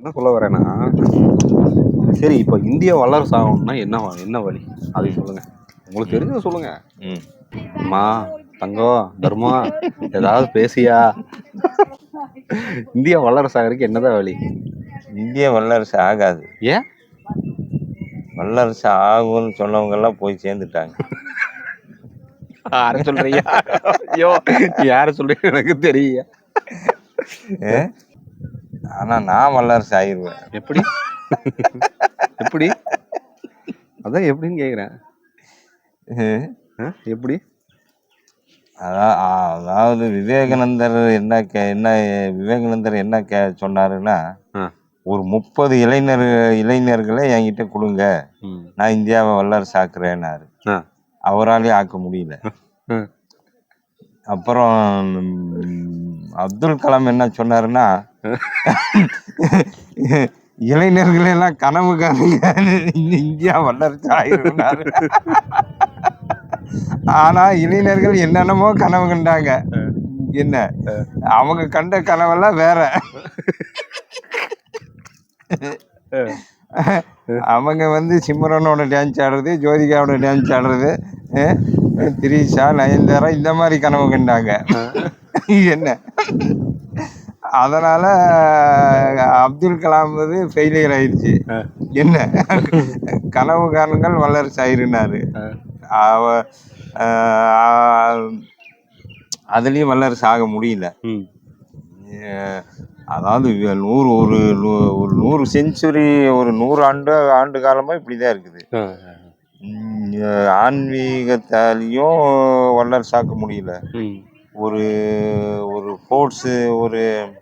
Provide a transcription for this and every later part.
என்ன சொல்ல வரேன்னா சரி இப்போ இந்திய வல்லரசு ஆகணும்னா என்ன என்ன வழி? அதை சொல்லுங்க. உங்களுக்கு தெரிஞ்சதை சொல்லுங்க. அம்மா தங்கம் தர்மம் ஏதாவது பேசியா? இந்தியா வல்லரசு ஆகிறதுக்கு என்னதான் வழி? இந்திய வல்லரசு ஆகாது. ஏன்? வல்லரசு ஆகும்னு சொன்னவங்க எல்லாம் போய் சேர்ந்துட்டாங்க. யார சொல்றீங்க? ஐயோ யார சொல்றீங்க எனக்கு தெரியும் ஏ? ஆனா நான் வல்லரசு ஆகிருவேன் எப்படி எப்படி அதான் எப்படின்னு கேக்குறேன்? எப்படி அதாவது விவேகானந்தர் என்ன கே என்ன விவேகானந்தர் என்ன கே சொன்னாருன்னா. ஒரு முப்பது இளைஞர் இளைஞர்களை என்கிட்ட கொடுங்க. நான் இந்தியாவை வல்லரசு ஆக்குறேன்னாரு. அவராலே ஆக்க முடியல. அப்புறம் அப்துல் கலாம் என்ன சொன்னாருன்னா இளைஞர்களெல்லாம் கனவு காணுங்க. இந்தியா வல்லரசு ஆயிருந்தாரு ஆனா இளைஞர்கள் என்னென்னமோ கனவு கண்டாங்க. என்ன? அவங்க கண்ட கனவெல்லாம் வேற. அவங்க வந்து சிம்ரனோட டான்ஸ் ஆடுறது ஜோதிகாவோட டான்ஸ் ஆடுறது திரிஷா நயன்தாரா இந்த மாதிரி கனவு கண்டாங்க. என்ன? அதனால அப்துல் கலாம் வந்து ஃபெயிலியர் ஆயிடுச்சு. என்ன? கனவு காரணங்கள் வல்லரசு ஆயிருந்தாரு அவ அதுலயும் வல்லரசு ஆக முடியல. அதாவது நூறு ஒரு ஒரு நூறு செஞ்சுரி ஒரு நூறு ஆண்டு ஆண்டு காலமாக இப்படி தான் இருக்குது ஆன்மீகத்தாலையும் வல்லரசாக்க முடியல. ஒரு ஒரு ஃபோர்ட்ஸு ஒரு.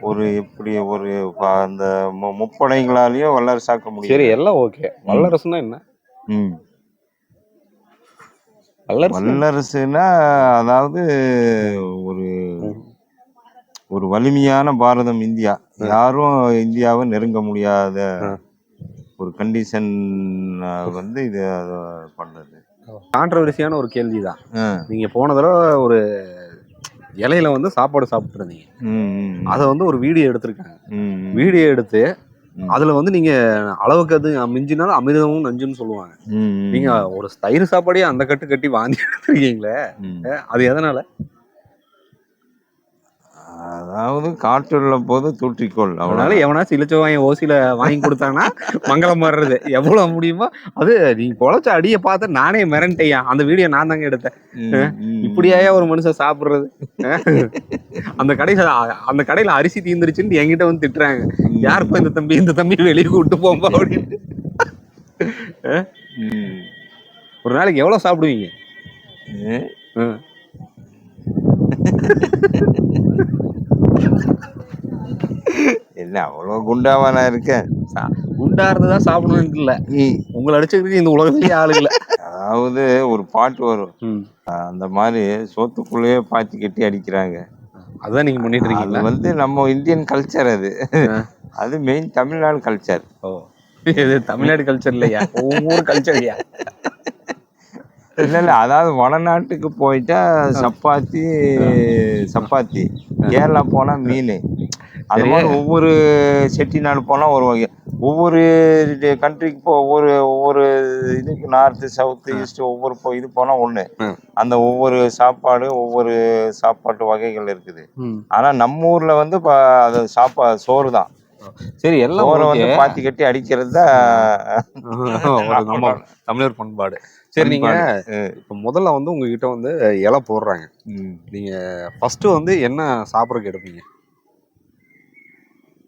ஒரு இப்படி ஒரு அந்த மு- முப்படைகளாலையும் வல்லரசாக்க சரி முடியல. எல்லாம் ஓகே வல்லரசுனா என்ன? ம். வல்லரசு வல்லரசுனா அதாவது ஒரு ஒரு வலிமையான பாரதம் இந்தியா. யாரும் இந்தியாவை நெருங்க முடியாத. ஒரு கண்டிஷன் வந்து இது அது பண்ணது கான்ட்ரவர்சியான ஒரு கேள்விதான். ஆ. நீங்க போன தடவை ஒரு இலையில வந்து சாப்பாடு சாப்பிட்டு இருந்தீங்க அதை வந்து ஒரு வீடியோ எடுத்திருக்காங்க. வீடியோ எடுத்து. அதுல வந்து நீங்க அளவுக்கு அது மிஞ்சினாலும் அமிர்தமும் நஞ்சுன்னு சொல்லுவாங்க. நீங்க ஒரு தயிர் சாப்பாடையே அந்த கட்டு கட்டி வாந்தி எடுத்திருக்கீங்களே. அது எதனால? அதாவது காற்றுள்ள போது தூற்றிக்கொள் அவ்வளோ எவனாச்சும் இலச்சவாயன் ஓசியில வாங்கி கொடுத்தாங்கன்னா மங்களம் வர்றது. எவ்வளவு முடியுமோ அது நீ பொழைச்ச அடியை பார்த்து நானே மிரண்டையா அந்த வீடியோ நான் தாங்க எடுத்தேன். இப்படியாயா ஒரு மனுஷன் சாப்பிடுறது? அந்த கடையில அந்த கடையில அரிசி தீந்துருச்சுன்னு என்கிட்ட வந்து திட்டுறாங்க. யாருப்பா இந்த தம்பி இந்த தம்பி வெளியே கூட்டு போம்பா அப்படின்னு. ஒரு நாளைக்கு எவ்வளவு சாப்பிடுவீங்க? என்ன அவ்வளோ குண்டாவா நான் இருக்கேன். குண்டா இருந்ததா சாப்பிடணும்னு இல்ல. உங்களை அடிச்சுக்கிறதுக்கு இந்த உலகத்திலேயே ஆளு இல்ல. அதாவது ஒரு பாட்டு வரும். அந்த மாதிரி சோத்துக்குள்ளேயே பாத்தி கட்டி அடிக்கிறாங்க. அதான் நீங்க பண்ணிட்டு அது இருக்கீங்களா? வந்து நம்ம இந்தியன் கல்ச்சர் அது. அது மெயின் தமிழ்நாடு கல்ச்சர் ஓ. இது தமிழ்நாடு கல்ச்சர் இல்லையா? ஒவ்வொரு கல்ச்சர் ஐயா இல்ல இல்ல அதாவது வடநாட்டுக்கு போயிட்டா சப்பாத்தி சப்பாத்தி. கேரளா போனா மீன். அது மாதிரி ஒவ்வொரு செட்டிநாடு போனா ஒரு வகை. ஒவ்வொரு கண்ட்ரிக்கு போ ஒவ்வொரு ஒவ்வொரு இதுக்கு நார்த்து சவுத்து ஈஸ்ட் ஒவ்வொரு போ- இது போனா ஒண்ணு. ம். அந்த ஒவ்வொரு சாப்பாடு ஒவ்வொரு சாப்பாட்டு வகைகள் இருக்குது. ஆனா நம்ம ஊர்ல வந்து ப- அது சாப்பா சோறு தான் சரி எல்லாம் okay. வந்து பாத்தி கட்டி அடிக்கிறது தான் நம்ம தமிழர் பண்பாடு. சரி நீங்க இப்ப முதல்ல வந்து உங்ககிட்ட வந்து இலை போடுறாங்க. நீங்க ஃபர்ஸ்ட் வந்து என்ன சாப்பிட்றதுக்கு எடுப்பீங்க?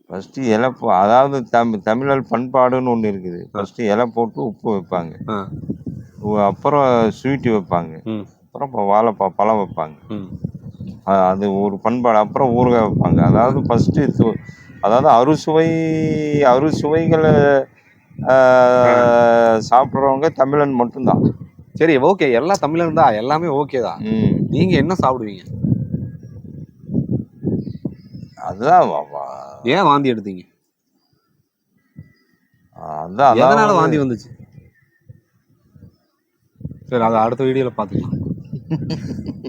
ஃபர்ஸ்ட் இலை போ அதாவது தம் தமிழர் பண்பாடுன்னு ஒன்று இருக்குது. ஃபர்ஸ்ட் இலை போட்டு உப்பு வைப்பாங்க. அப்புறம் ஸ்வீட்டு வைப்பாங்க. அப்புறம் இப்போ வாழைப்பா பழம் வைப்பாங்க. அது ஒரு பண்பாடு. அப்புறம் ஊறுகாய் வைப்பாங்க. அதாவது ஃபஸ்ட்டு அதாவது அறுசுவை அறுசுவைகளை சாப்பிட்றவங்க தமிழன் மட்டும்தான். சரி ஓகே. எல்லாம் தமிழன் தான். எல்லாமே ஓகே தான். ம். நீங்க என்ன சாப்பிடுவீங்க? அதுதான் ஏன் வாந்தி எடுத்தீங்க? அதான் எதனால வாந்தி வந்துச்சு? சரி அதை அடுத்த வீடியோல பாத்துக்கலாம்